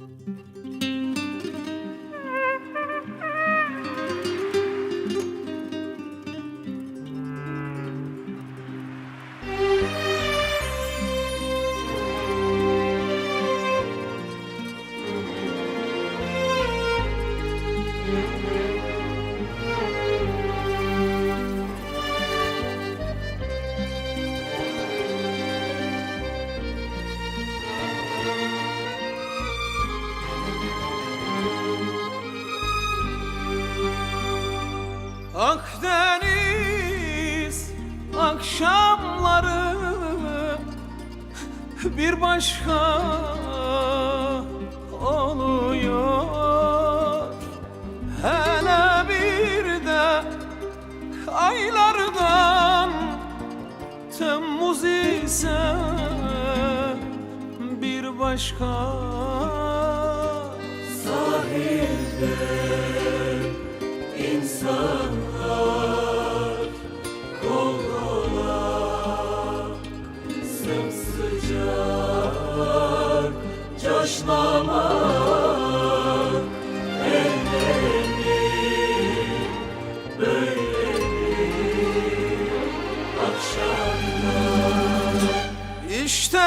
Música Akdeniz akşamları bir başka oluyor. Hele bir de aylardan Temmuz ise bir başka sahilde insan İşte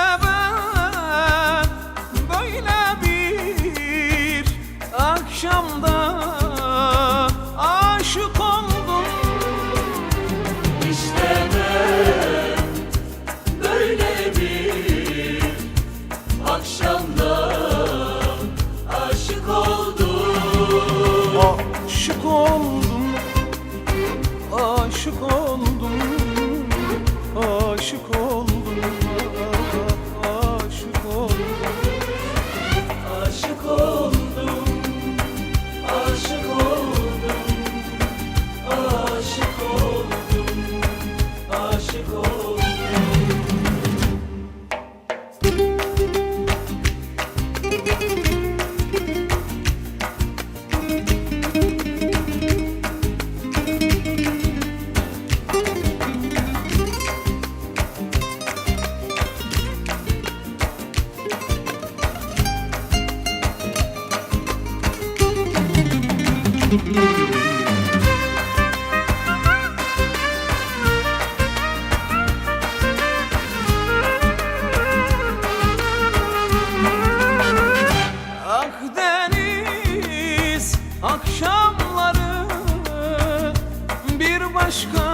Ah akşamları bir başka